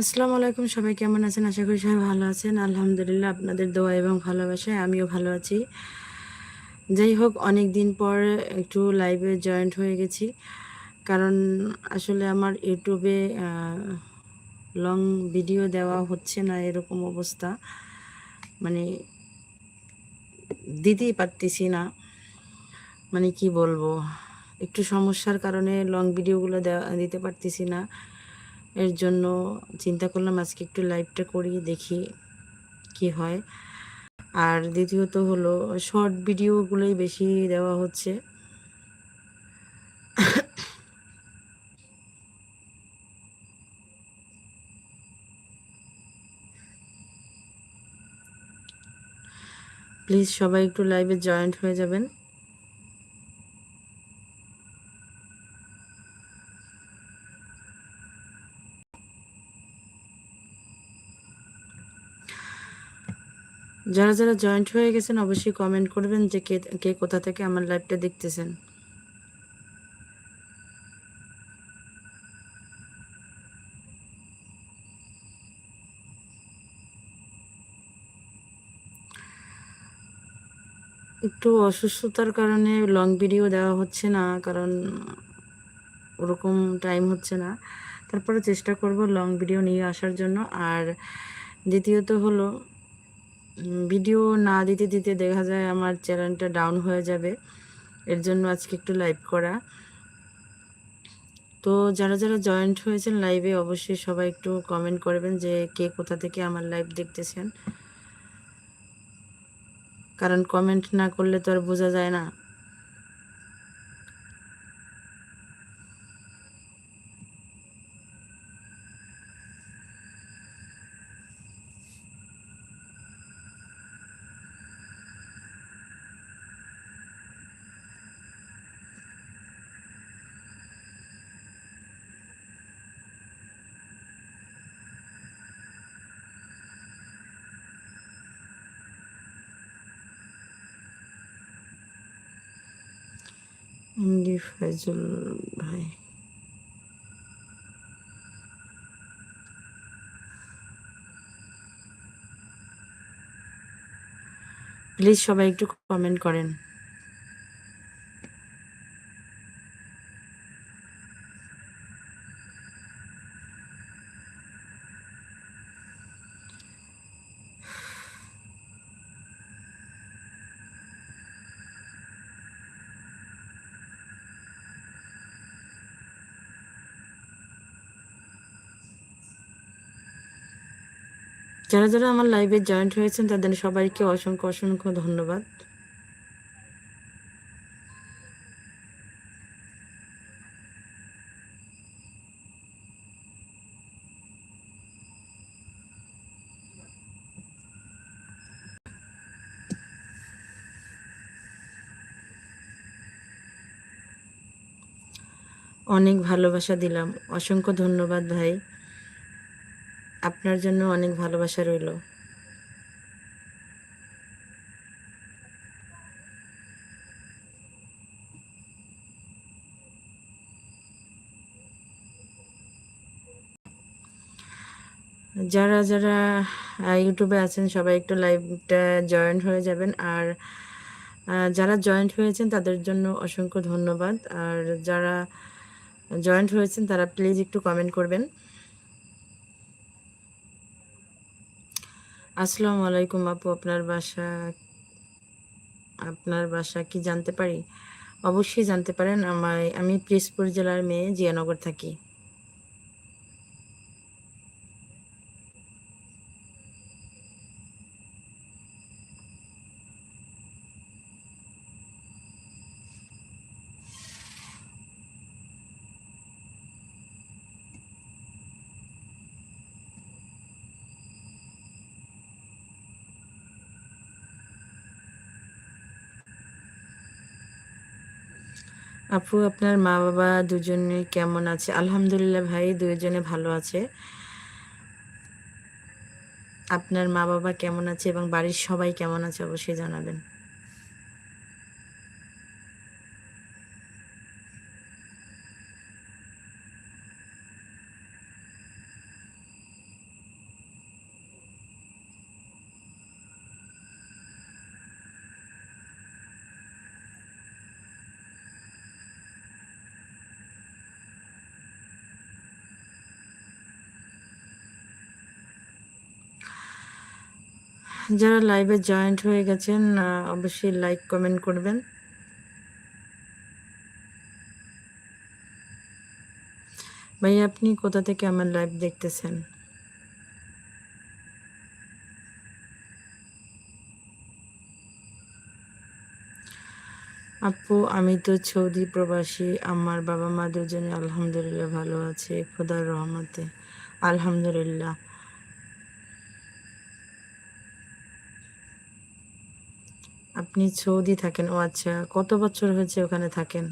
আসসালামু আলাইকুম, সবাই কেমন আছেন? আশা করি সবাই ভালো আছেন। আলহামদুলিল্লাহ, আপনাদের দোয়া এবং ভালোবাসায় আমিও ভালো আছি। যাই হোক অনেক দিন পর একটু লাইভে জয়েন্ট হয়ে গেছি। কারণ আসলে আমার ইউটিউবে লং ভিডিও দেওয়া হচ্ছে না, এরকম অবস্থা। মানে দিতেই পারতেছি না। মানে কি বলব? একটু সমস্যার কারণে লং ভিডিওগুলো দেওয়া, দিতে পারতেছি না। এর জন্য চিন্তা করলাম আজকে একটু লাইভটা করি, দেখি কি হয়। আর দ্বিতীয়ত হলো শর্ট ভিডিওগুলোই বেশি দেওয়া হচ্ছে। প্লিজ সবাই একটু লাইভে জয়েন্ট হয়ে যাবেন। যারা যারা জয়েন্ট হয়ে গেছেন, অবশ্যই কমেন্ট করবেন যে কে কে কোথা থেকে আমার লাইভটা দেখতেছেন। একটু অসুস্থতার কারণে লং ভিডিও দেওয়া হচ্ছে না, কারণ ওরকম টাইম হচ্ছে না। তারপরে চেষ্টা করব লং ভিডিও নিয়ে আসার জন্য। আর দ্বিতীয়ত হলো ভিডিও না দিতে দিতে দেখা যায় আমার চ্যানেলটা ডাউন হয়ে যাবে। এর জন্য আজকে একটু লাইভ করা। তো যারা যারা জয়েন্ট হয়েছেন লাইভে অবশ্যই সবাই একটু কমেন্ট করবেন যে কে কোথা থেকে আমার লাইভ দেখতেছেন। কারণ কমেন্ট না করলে তো আর বোঝা যায় না। এমডি ফয়জুল ভাই। প্লিজ সবাই একটু কমেন্ট করেন। যারা যারা আমার লাইভে জয়েন্ট হয়েছেন, তাদের সবাইকে অসংখ্য অসংখ্য ধন্যবাদ। অনেক ভালোবাসা দিলাম। অসংখ্য ধন্যবাদ ভাই। আপনার জন্য অনেক ভালোবাসা রইল। যারা যারা ইউটিউবে আছেন, সবাই একটু লাইভটা জয়েন্ট হয়ে যাবেন। আর যারা জয়েন্ট হয়েছেন, তাদের জন্য অসংখ্য ধন্যবাদ। আর যারা জয়েন্ট হয়েছেন, তারা প্লিজ একটু কমেন্ট করবেন। আসসালামু আলাইকুম আপু, আপনার বাসা আপনার বাসা কি জানতে পারি? অবশ্যই জানতে পারেন। আমার, আমি পিসপুর জেলার মেয়ে, জিয়ানগর থাকি। আপু, আপনার মা বাবা দুজনে কেমন আছে? আলহামদুলিল্লাহ ভাই দুজনে ভালো আছে। আপনার মা বাবা কেমন আছে এবং বাড়ির সবাই কেমন আছে অবশ্যই জানাবেন। যারা লাইভে জয়েন্ট হয়ে গেছেন অবশ্যই লাইক কমেন্ট করবেন। ভাই, আপনি কোথা থেকে আমার লাইভ দেখতেছেন? আপু, আমি তো সৌদি প্রবাসী। আমার বাবা মা দুজনে আলহামদুলিল্লাহ ভালো আছে। খোদার রহমতে। আলহামদুলিল্লাহ। আপনি সৌদি থাকেন ও আচ্ছা কত বছর হয়েছে ওখানে থাকেন?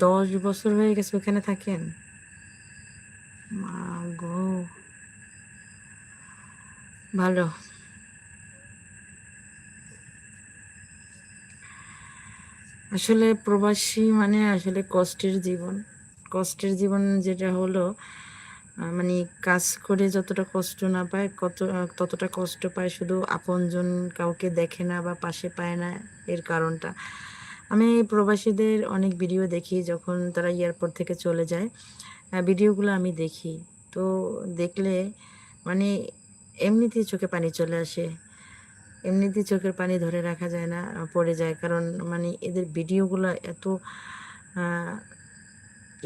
দশ বছর হয়ে গেছে ওখানে থাকেন? মা গো। ভালো। আসলে প্রবাসী মানে আসলে কষ্টের জীবন। কষ্টের জীবন যেটা হলো মানে কাজ করে যতটা কষ্ট না পায়, কত, ততটা কষ্ট পায় শুধু আপনজন কাউকে দেখে না বা পাশে পায় না এর কারণটা। আমি প্রবাসীদের অনেক ভিডিও দেখি যখন তারা এয়ারপোর্ট থেকে চলে যায়। ভিডিওগুলো আমি দেখি। তো দেখলে মানে এমনিতেই চোখে পানি চলে আসে। এমনিতেই চোখের পানি ধরে রাখা যায় না, পড়ে যায়। কারণ মানে এদের ভিডিওগুলো এত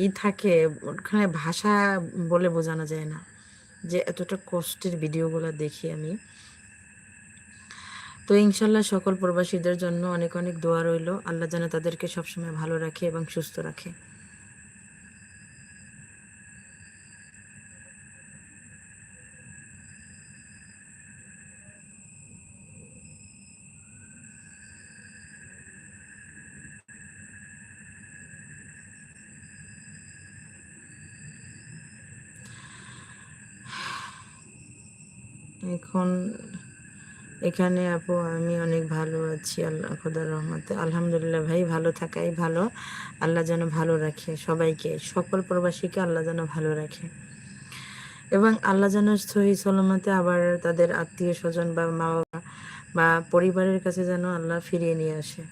ই থাকে, ওখানে ভাষা বলে বোঝানো যায় না। যে এতটা কষ্টের ভিডিওগুলো দেখি আমি। তো ইনশাল্লাহ সকল প্রবাসীদের জন্য অনেক অনেক দোয়া রইল। আল্লাহ যেন তাদেরকে সবসময় ভালো রাখে এবং সুস্থ রাখে। এখন এখানে আপু, আমি অনেক ভালো আছি, আল্লাহ, খোদার রহমতে। আলহামদুলিল্লাহ ভাই, ভালো থাকাই ভালো। আল্লাহ যেন ভালো রাখে সবাইকে, সকল প্রবাসীকে আল্লাহ যেন ভালো রাখে। এবং আল্লাহ যেন সহি সলামতে আবার তাদের আত্মীয় স্বজন বা মা বাবা বা পরিবারের কাছে যেন আল্লাহ ফিরিয়ে নিয়ে আসে।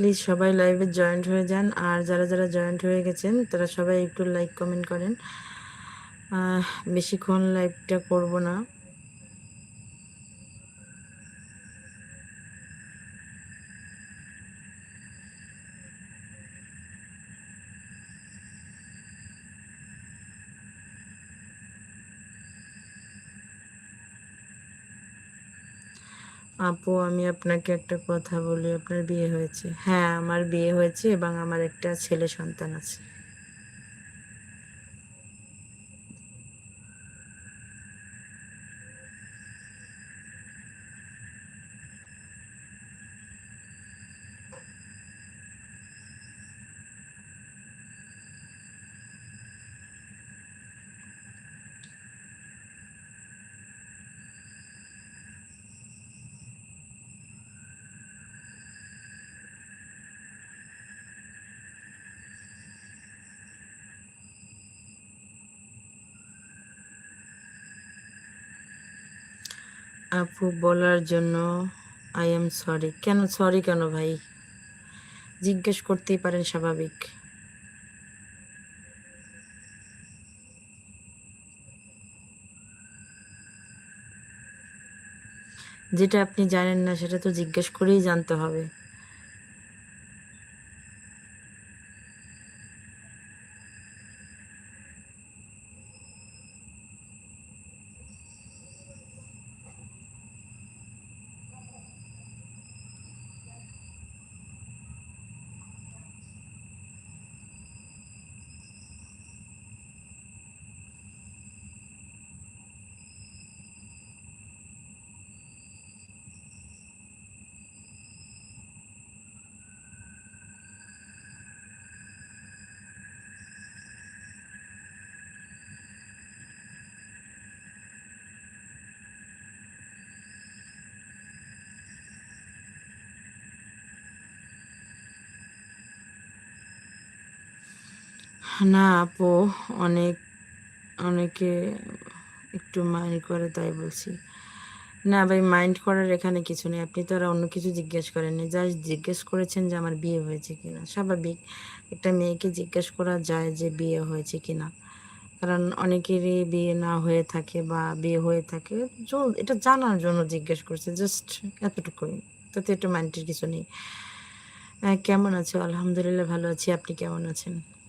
প্লিজ সবাই লাইভে জয়েন্ট হয়ে যান। আর যারা যারা জয়েন্ট হয়ে গেছেন, তারা সবাই একটু লাইক কমেন্ট করেন। বেশিক্ষণ লাইভটা করব না। আপু, আমি আপনাকে একটা কথা বলি, আপনার বিয়ে হয়েছে। হ্যাঁ আমার বিয়ে হয়েছে এবং আমার একটা ছেলে সন্তান আছে। আপু বলার জন্য আই এম সরি কেন সরি কেন ভাই? জিজ্ঞেস করতেই পারেন স্বাভাবিক। যেটা আপনি জানেন না, সেটা তো জিজ্ঞেস করেই জানতে হবে। না আপু, অনেক, অনেকে একটু মাইন্ড করে তাই বলছি। না ভাই, মাইন্ড করার এখানে কিছু নেই। আপনি তো আর অন্য কিছু জিজ্ঞেস করেননি। জাস্ট জিজ্ঞেস করেছেন যে আমার বিয়ে হয়েছে কিনা। স্বাভাবিক, একটা মেয়েকে জিজ্ঞেস করা যায় যে বিয়ে হয়েছে কিনা। কারণ অনেকেরই বিয়ে না হয়ে থাকে বা বিয়ে হয়ে থাকে এটা জানার জন্য জিজ্ঞেস করছে। জাস্ট এতটুকুই। তাতে একটু মাইন্ডের কিছু নেই। কেমন আছো? আলহামদুলিল্লাহ ভালো আছি। আপনি কেমন আছেন?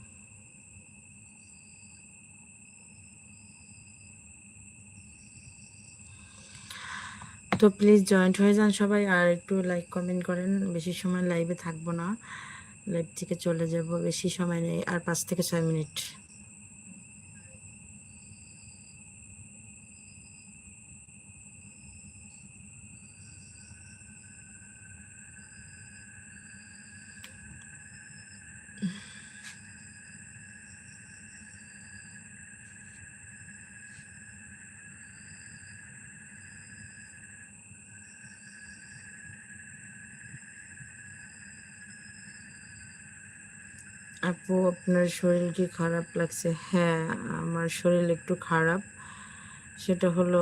তো প্লিজ জয়েন্ট হয়ে যান সবাই, আর একটু লাইক কমেন্ট করেন, বেশি সময় লাইভে থাকব না। লাইভ থেকে চলে যাব, বেশি সময় নেই, আর পাঁচ থেকে ছয় মিনিট। আপু, আপনার শরীর কি খারাপ লাগছে? হ্যাঁ আমার শরীর একটু খারাপ। সেটা হলো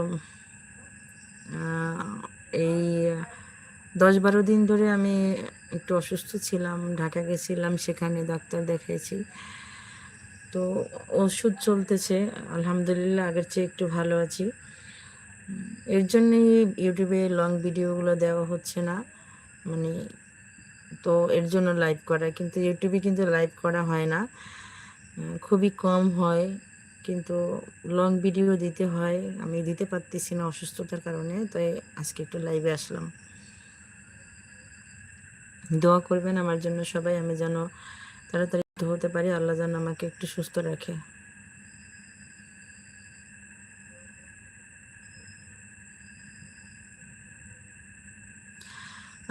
এই দশ বারো দিন ধরে আমি একটু অসুস্থ ছিলাম, ঢাকা গেছিলাম, সেখানে ডাক্তার দেখিয়েছি তো ওষুধ চলতেছে, আলহামদুলিল্লাহ, আগের চেয়ে একটু ভালো আছি। এর জন্যই ইউটিউবে লং ভিডিওগুলো দেওয়া হচ্ছে না। মানে তো এর জন্য লাইভ করা, কিন্তু ইউটিউবে কিন্তু লাইভ করা হয় না। খুবই কম হয়, কিন্তু লং ভিডিও দিতে হয়। আমি দিতে পারতেছি না অসুস্থতার কারণে, তাই আজকে একটু লাইভে আসলাম। দোয়া করবেন আমার জন্য সবাই, আমি যেন তাড়াতাড়ি হতে পারি, আল্লাহ যেন আমাকে একটু সুস্থ রাখে।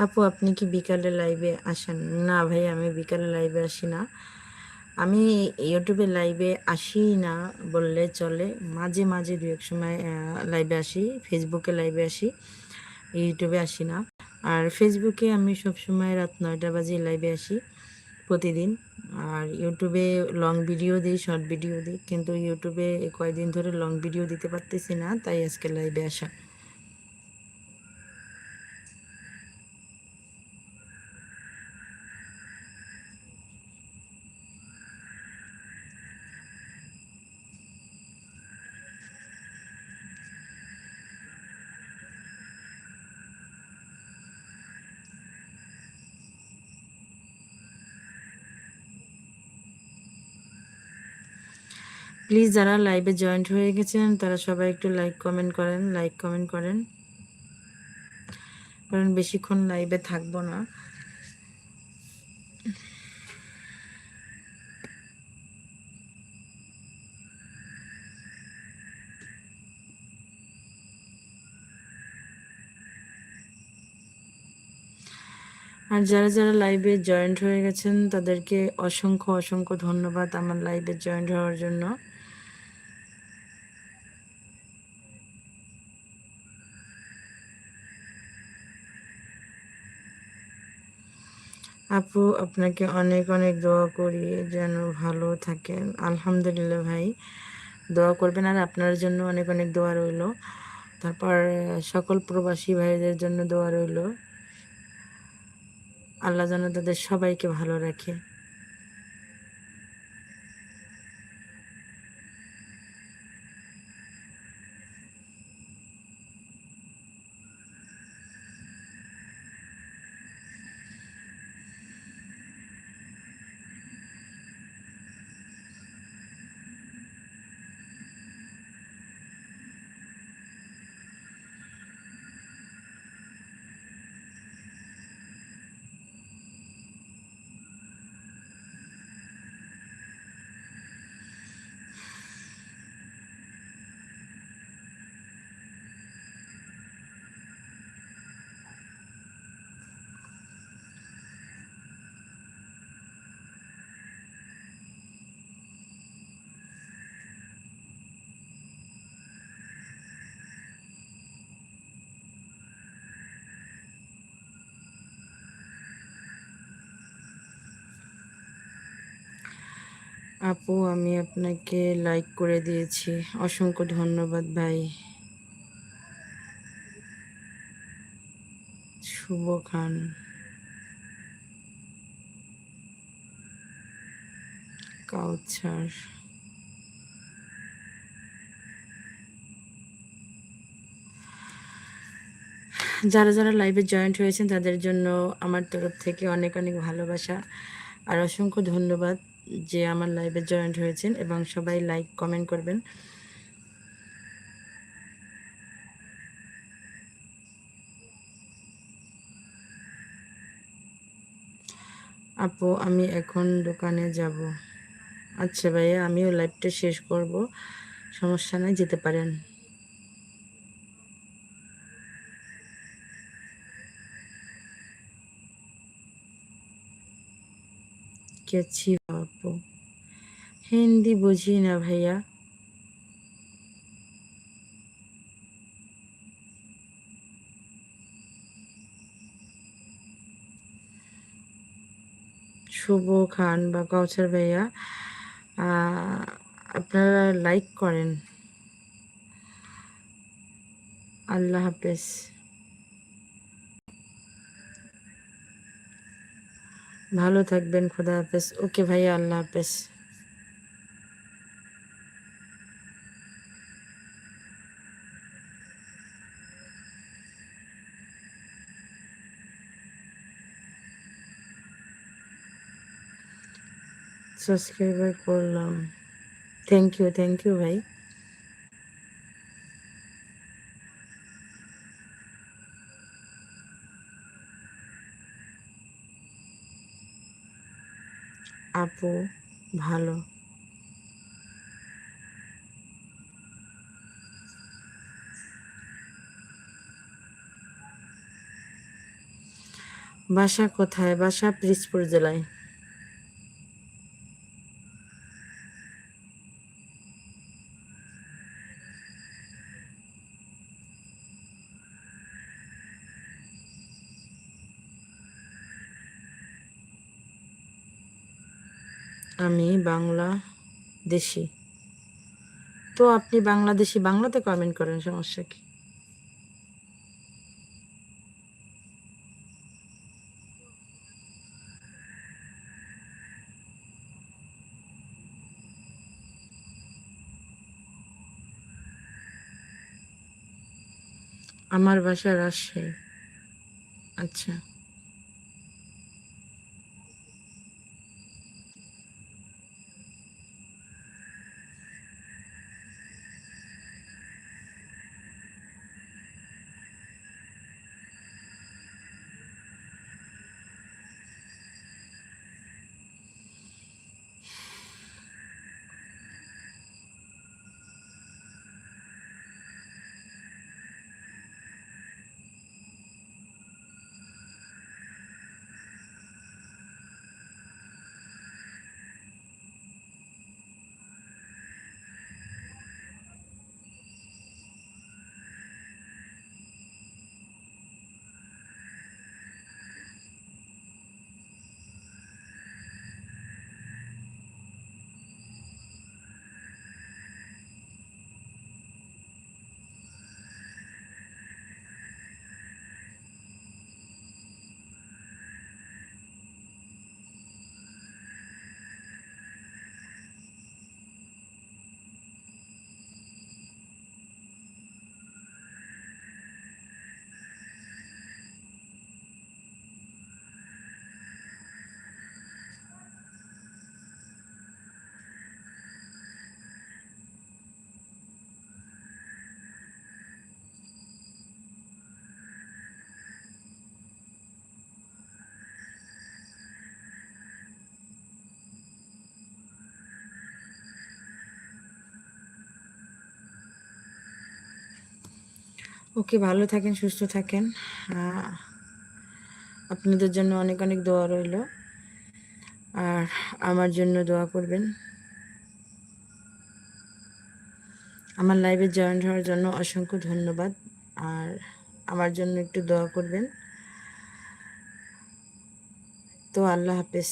আপু, আপনি কি বিকালে লাইভে আসেন? না ভাই, আমি বিকালে লাইভে আসি না। আমি ইউটিউবে লাইভে আসি না বললে চলে। মাঝে মাঝে দু এক সময় লাইভে আসি। ফেসবুকে লাইভে আসি ইউটিউবে আসি না। আর ফেসবুকে আমি সব সময় রাত নয়টা বাজে লাইভে আসি প্রতিদিন। আর ইউটিউবে লং ভিডিও দিই শর্ট ভিডিও দিই। কিন্তু ইউটিউবে কয়েকদিন ধরে লং ভিডিও দিতে পারতেছি না, তাই আজকে লাইভে আসা। প্লিজ যারা লাইভে জয়েন্ট হয়ে গেছেন, তারা সবাই একটু লাইক কমেন্ট করেন লাইক কমেন্ট করেন। কারণ বেশিক্ষণ লাইভে থাকব না। আর যারা যারা লাইভে জয়েন্ট হয়ে গেছেন, তাদেরকে অসংখ্য অসংখ্য ধন্যবাদ আমার লাইভে জয়েন্ট হওয়ার জন্য। আপু, আপনাকে অনেক অনেক দোয়া করি যেন ভালো থাকেন। আলহামদুলিল্লাহ ভাই, দোয়া করবেন। আর আপনার জন্য অনেক অনেক দোয়া রইল। তারপর, সকল প্রবাসী ভাইদের জন্য দোয়া রইল। আল্লাহ যেন তাদের সবাইকে ভালো রাখে। আপু, আমি আপনাকে লাইক করে দিয়েছি। অসংখ্য ধন্যবাদ ভাই। শুভ খান কাউচার যারা যারা লাইভে জয়েন্ট হয়েছেন, তাদের জন্য আমার তরফ থেকে অনেক অনেক ভালোবাসা। আর অসংখ্য ধন্যবাদ। যে আমার লাইভে জয়েন্ট হয়েছেন এবং সবাই লাইক, কমেন্ট করবেন। আপু, আমি এখন দোকানে যাব। আচ্ছা ভাইয়া, আমিও লাইভটা শেষ করব। সমস্যা নাই, যেতে পারেন। কেছি আপু হিন্দি বুঝি না ভাইয়া। শুভ খান বা কাউসার ভাইয়া আপনারা লাইক করেন। আল্লাহ হাফেজ। ভালো থাকবেন, খোদা হাফেজ। ওকে ভাইয়া, আল্লাহ হাফেজ। সাবস্ক্রাইবার করলাম। থ্যাংক ইউ থ্যাংক ইউ ভাই। আপু ভালো। বাসা কোথায়? বাসা পিরিজপুর জেলায়। বাংলাদেশি। তো আপনি বাংলাদেশি বাংলাতে কমেন্ট করেন সমস্যা কি? আমার বাসা রাজশাহী। আচ্ছা। ওকে ভালো থাকেন, সুস্থ থাকেন। আপনাদের জন্য অনেক অনেক দোয়া রইল। আর আমার জন্য দোয়া করবেন। আমার লাইভে জয়েন হওয়ার জন্য অসংখ্য ধন্যবাদ। আর আমার জন্য একটু দোয়া করবেন। তো আল্লাহ হাফেজ।